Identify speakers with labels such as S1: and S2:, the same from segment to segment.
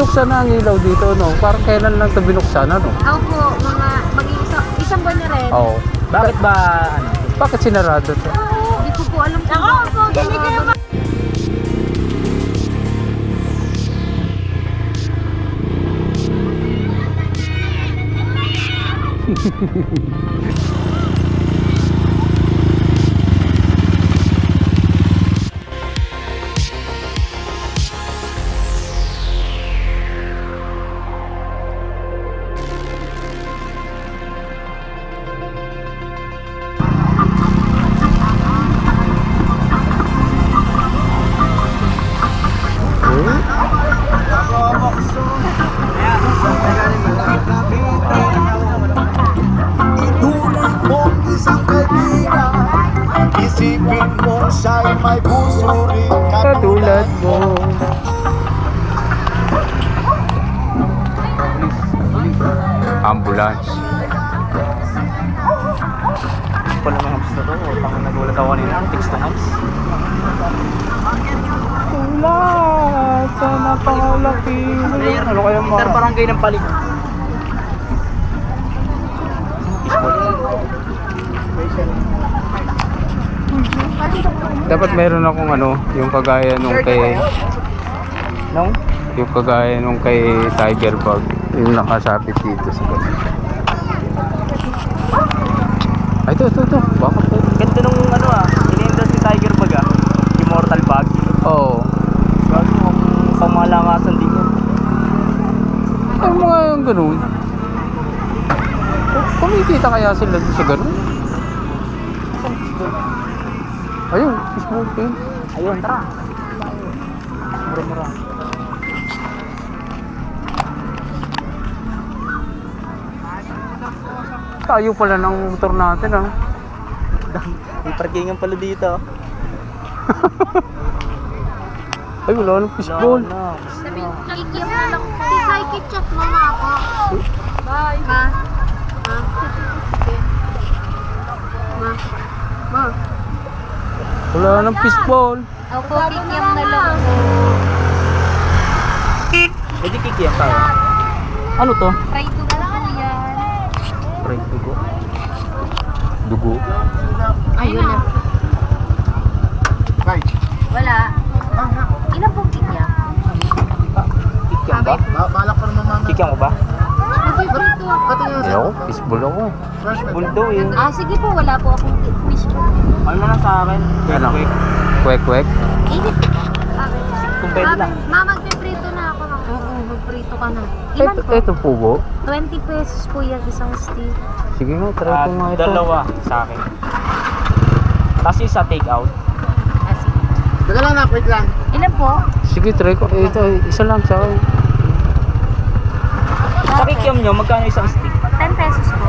S1: binuksan na ang ilaw dito, no? Parang kailan lang ito binuksan, ano?
S2: Ako po, mga mag-iisang isang buwan na rin.
S1: Oo.
S3: Bakit ba ano?
S1: Bakit sinarado to?
S2: Hindi ko po alam kung Ako po, binigay mo.
S4: Tulad siya'y may puso rin
S1: Katulad mo. Ambulance.
S3: Pala mga hams na to. Tang nagulat ako kanina. Text to hams.
S1: Wala! Sa napakalaki. Ano kaya mga...
S3: Interbarangay ng palig.
S1: Dapat meron akong ano, yung kagaya nung kay...
S3: Nung?
S1: Yung kagaya nung kay Tiger Bug. Yung nakasabit dito sa bag. Ay, ito, ito, ito. Bakit ito?
S3: Ganda nung ano ah. Ini-endorse si Tiger Bag ah. Immortal Bag.
S1: Oo.
S3: Bago ang pamalakasan din yun.
S1: Ay, mga yung ganun. Kumikita kaya sila sa ganun? Ayun, smoking.
S3: Ayun, tara. Mura-mura.
S1: Tayo pala ng motor natin ah.
S3: May parkingan pala dito.
S1: Ay, wala nang fishbowl.
S3: No,
S2: Sabi, kikiam na lang. Si Psyche chat mo na ako. Bye. Ma. Ma. Ma. Ma.
S1: Wala nang fishbowl.
S2: Ako, kikiam na lang po.
S3: Pwede kikiyang tayo. Ano to?
S2: Try to lang yan.
S3: Fried dugo.
S1: Dugo.
S2: Ayun na.
S4: Right.
S2: Wala. Ilan pong kikiam?
S3: Kikiyang ba?
S4: Ba- Balak pa naman mga
S3: Kikiyang mo ba?
S2: Nagbibrito ako.
S4: Patingin
S1: Ayoko, fishbowl ako eh.
S4: Fresh man.
S3: Buldo eh.
S2: Ah, sige po. Wala po akong fish po.
S3: Ano na sa akin?
S1: Ano?
S3: Quick.
S1: Kwek, kwek.
S2: Init.
S3: Kung pwede lang.
S2: Ma, magpiprito na ako. Oo, magprito ka na. Ilan
S1: Ito,
S2: po?
S1: ito po po.
S2: 20 pesos po yan isang stick.
S1: Sige nga, try
S3: Ah,
S1: ko nga ito.
S3: dalawa sa akin. Tapos isa take out.
S2: Ah, sige.
S4: Lang na, wait lang.
S2: Ilan po?
S1: Sige, try ko. Eh, Ito, isa lang sa akin.
S3: Nyo, magkano isang stick?
S2: 10 pesos po.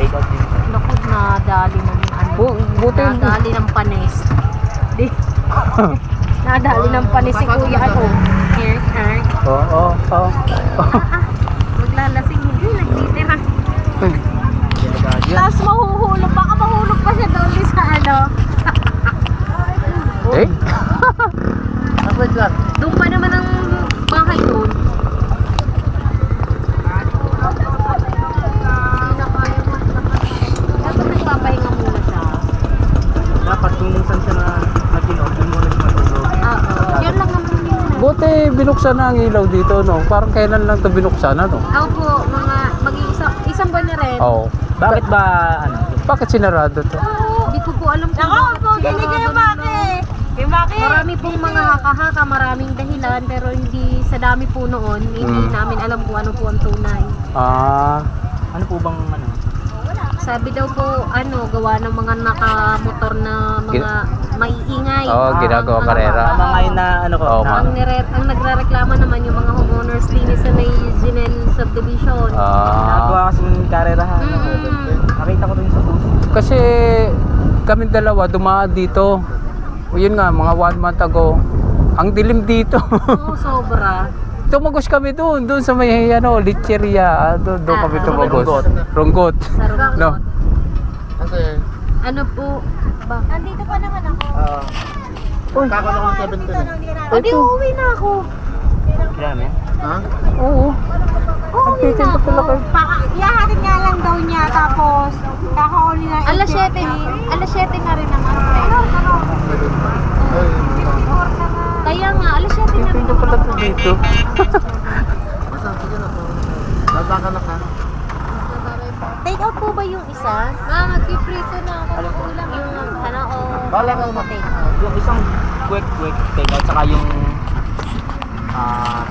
S3: Take out din.
S2: Naku, nadali ng ano.
S1: Bu buti.
S2: Nadali ng panis. Di. nadali ng panis si kuya ano. Here, here.
S1: Oo, oo, oo.
S2: Maglalasing. Hindi, nagtitira. Tapos mahuhulog. Baka mahulog pa siya doon sa ano.
S1: Eh?
S4: Wait lang.
S2: Doon pa naman ang bahay doon. Hindi na kaya mo. Dapat nagpapahinga muna siya.
S3: Dapat kung minsan siya na nag-inom, dun mo nagmatulog.
S2: Oo. Yun lang naman yun.
S1: Buti binuksan na ang ilaw dito, no? Parang kailan lang ito binuksan, ano?
S2: Ako po, mga mag-iisang isang buwan na rin.
S1: Oo.
S3: Bakit ba, ano?
S1: Bakit sinarado to?
S2: Hindi ko po alam kung bakit po, hindi kayo bakit. Marami pong mga haka-haka, maraming dahilan, pero hindi sa dami po noon, hindi
S1: Mm.
S2: namin alam kung ano po ang tunay.
S1: Ah,
S3: Ano po bang, ano?
S2: Sabi daw po, ano, gawa ng mga nakamotor na mga maiingay.
S1: Oo, ginagawa
S2: Ang-
S1: karera.
S3: Tama ngayon na, ano ko,
S1: Oo,
S3: na,
S2: Ang, nire ang nagre-reklamo naman yung mga homeowners linis sa may Junel subdivision.
S1: ah.
S3: nagawa kasing karerahan.
S2: Mm.
S3: Nakita ko rin sa bus.
S1: Kasi kami dalawa dumaan dito. O yun nga, mga one month ago. Ang dilim dito.
S2: Oo, sobra.
S1: tumagos kami doon, doon sa may ano, Licheria. Ah, Doon, doon kami
S2: Ah,
S1: tumagos.
S3: Runggot.
S1: No.
S4: Kasi,
S2: Ano po? Ba? Nandito pa naman ako.
S3: Ah,
S4: Kakala ko ng 17 eh.
S2: O di uuwi na ako.
S4: Ha?
S1: Oo.
S2: Uuwi na ako. Paka, ihahatid nga lang daw niya tapos kakauli na. Alas 7. Alas 7 na rin naman.
S4: Ay,
S2: Kaya nga, alas 7 na rin
S1: Tingnan pala ito dito.
S4: basta, sige na po. Babaka na ka.
S2: Take out po ba yung isa? Ma, mag-prito na ako. Kulang yung ano o...
S4: Bala ka na.
S2: take out.
S3: Yung isang quick quick take out saka yung ah.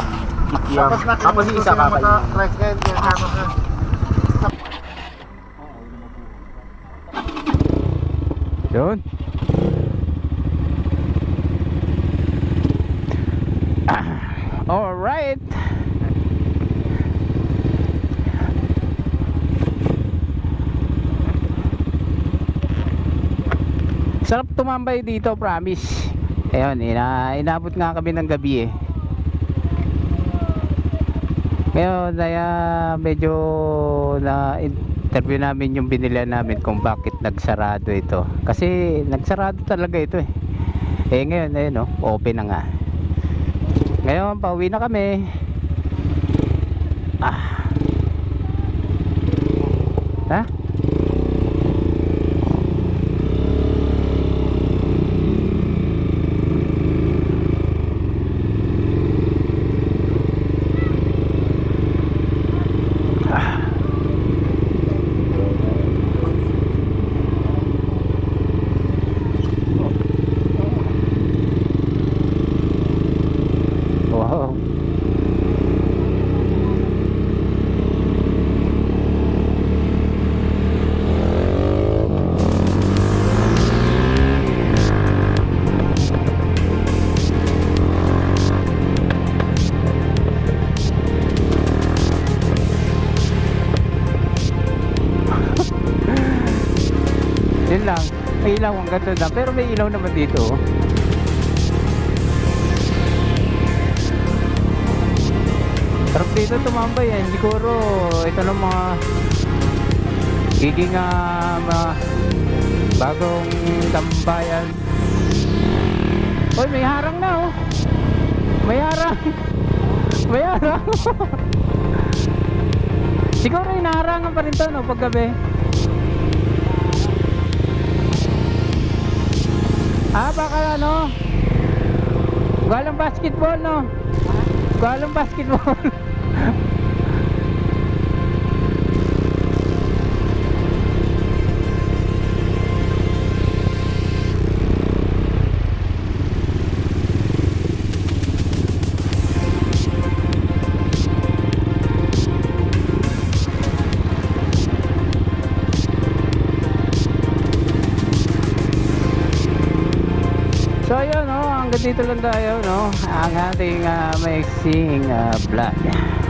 S4: Tapos na
S3: Tapos yung isa kakay.
S4: Tricycle, kaya tama ka.
S1: Yun. Ah, All right. Sarap tumambay dito, promise. Ayun, ina inabot nga kami ng gabi eh. Ngayon, kaya medyo na interview namin yung binila namin kung bakit nagsarado ito. Kasi nagsarado talaga ito eh. Eh ngayon, ayun no, open na nga. Ngayon, pauwi na kami. Ah. Ha? May ilaw ang ganda na. Pero may ilaw naman dito. oh. Sarap dito tumambay eh. Siguro ito ng mga giging ah, mga bagong tambayan. Hoy, may harang na oh. May harang. May harang. Siguro inaharangan pa rin to no paggabi. Ah, baka ano? Galang basketball no? Galang basketball. dito lang tayo no, ang ating uh, maiksing uh, vlog.